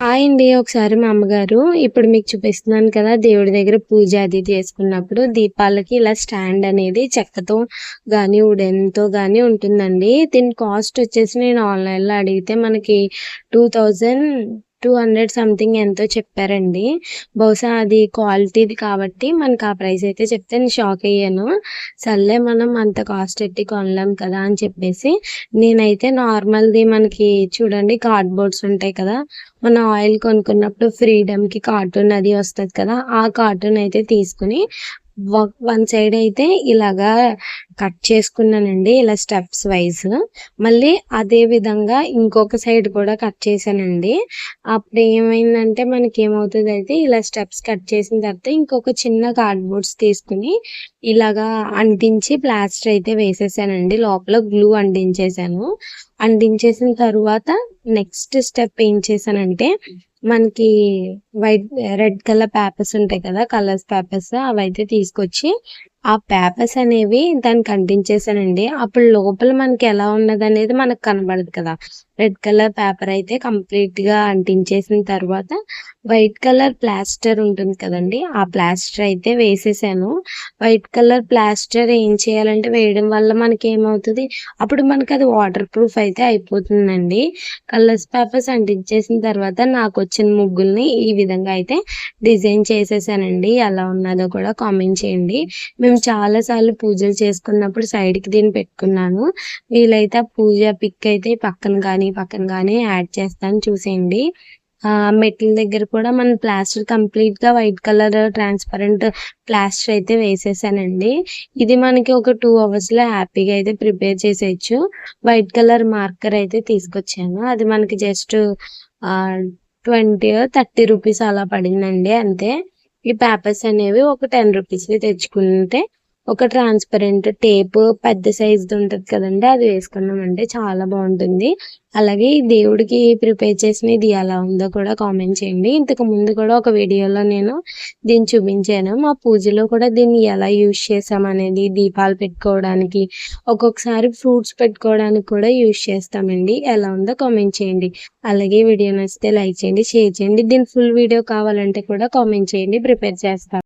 Hi అండి. ఒకసారి మా అమ్మగారు ఇప్పుడు మీకు చూపిస్తున్నాను కదా! దేవుడి దగ్గర పూజ అది చేసుకున్నప్పుడు దీపాలకి ఇలా స్టాండ్ అనేది చెక్కతో కానీ ఉడెన్తో కానీ ఉంటుందండి. దీని కాస్ట్ వచ్చేసి నేను ఆన్‌లైన్‌లో అడిగితే మనకి టూ థౌజండ్ 2200 సంథింగ్ ఎంతో చెప్పారండి. బహుశా అది క్వాలిటీది కాబట్టి మనకు ఆ ప్రైస్ అయితే చెప్తే నేను షాక్ అయ్యాను. సర్లే మనం అంత కాస్ట్ ఎట్టి కొనలేం కదా! అని చెప్పేసి నేనైతే నార్మల్‌ది మనకి చూడండి కార్డ్‌బోర్డ్స్ ఉంటాయి కదా! మనం ఆయిల్ కొనుక్కున్నప్పుడు ఫ్రీడమ్‌కి కార్టూన్ అది వస్తుంది కదా! ఆ కార్టూన్ అయితే తీసుకొని వన్ సైడ్ అయితే ఇలాగా కట్ చేసుకున్నానండి. ఇలా స్టెప్స్ వైస్. మళ్ళీ అదే విధంగా ఇంకొక సైడ్ కూడా కట్ చేశానండి. అప్పుడు ఏమైందంటే మనకి ఏమవుతదైతే ఇలా స్టెప్స్ కట్ చేసిన తర్వాత ఇంకొక చిన్న కార్డ్‌బోర్డ్స్ తీసుకొని ఇలాగా అంటించి ప్లాస్టర్ అయితే వేసేసానండి. లోపల గ్లూ అంటించేసాను. అంటించేసిన తర్వాత నెక్స్ట్ స్టెప్ ఏం చేశానంటే మనకి వైట్ రెడ్ కలర్ పేపర్స్ ఉంటాయి కదా! కలర్స్ పేపర్స్ అవైతే తీసుకొచ్చి ఆ పేపర్స్ అనేవి దానికి అంటించేసానండి. అప్పుడు లోపల మనకి ఎలా ఉన్నదనేది మనకు కనబడదు కదా! రెడ్ కలర్ పేపర్ అయితే కంప్లీట్గా అంటించేసిన తర్వాత వైట్ కలర్ ప్లాస్టర్ ఉంటుంది కదండి ఆ ప్లాస్టర్ అయితే వేసేసాను. వైట్ కలర్ ప్లాస్టర్ ఏం చేయాలంటే వేయడం వల్ల మనకి ఏమవుతుంది అప్పుడు మనకి అది వాటర్ ప్రూఫ్ అయితే అయిపోతుందండి. కలర్స్ పేపర్స్ అంటించేసిన తర్వాత నాకు వచ్చిన ముగ్గుల్ని ఈ విధంగా అయితే డిజైన్ చేసేసానండి. ఎలా ఉన్నదో కూడా కామెంట్ చేయండి. మేము చాలా సార్లు పూజలు చేసుకున్నప్పుడు సైడ్‌కి దీన్ని పెట్టుకున్నాను. వీలైతే ఆ పూజ పిక్ అయితే పక్కన కానీ మీ పక్కనగానే యాడ్ చేస్తాను చూసేయండి. ఆహ్, మెట్ల దగ్గర కూడా మన ప్లాస్టర్ కంప్లీట్‌గా వైట్ కలర్ ట్రాన్స్‌పరెంట్ ప్లాస్టర్ అయితే వేసేసానండి. ఇది మనకి ఒక 2 అవర్స్‌లో హ్యాపీగా అయితే ప్రిపేర్ చేసేయొచ్చు. వైట్ కలర్ మార్కర్ అయితే తీసుకొచ్చాను. అది మనకి జస్ట్ ట్వంటీ థర్టీ రూపీస్ అలా పడిందండి అంతే. ఈ పేపర్స్ అనేవి ఒక 10 రూపీస్‌వి తెచ్చుకుంటే ఒక ట్రాన్స్‌పరెంట్ టేప్ పెద్ద సైజ్‌ది ఉంటుంది కదండి అది వేసుకున్నామంటే చాలా బాగుంటుంది అలాగే దేవుడికి ప్రిపేర్ చేసిన ఇది ఎలా ఉందో కూడా కామెంట్ చేయండి. ఇంతకు ముందు కూడా ఒక వీడియోలో నేను దీన్ని చూపించాను. మా పూజలో కూడా దీన్ని ఎలా యూజ్ చేసామనేది దీపాలు పెట్టుకోవడానికి, ఒక్కొక్కసారి ఫ్రూట్స్ పెట్టుకోవడానికి కూడా యూజ్ చేస్తామండి. ఎలా ఉందో కామెంట్ చేయండి. అలాగే వీడియో నచ్చితే లైక్ చేయండి, షేర్ చేయండి. దీని ఫుల్ వీడియో కావాలంటే కూడా కామెంట్ చేయండి. ప్రిపేర్ చేస్తాను.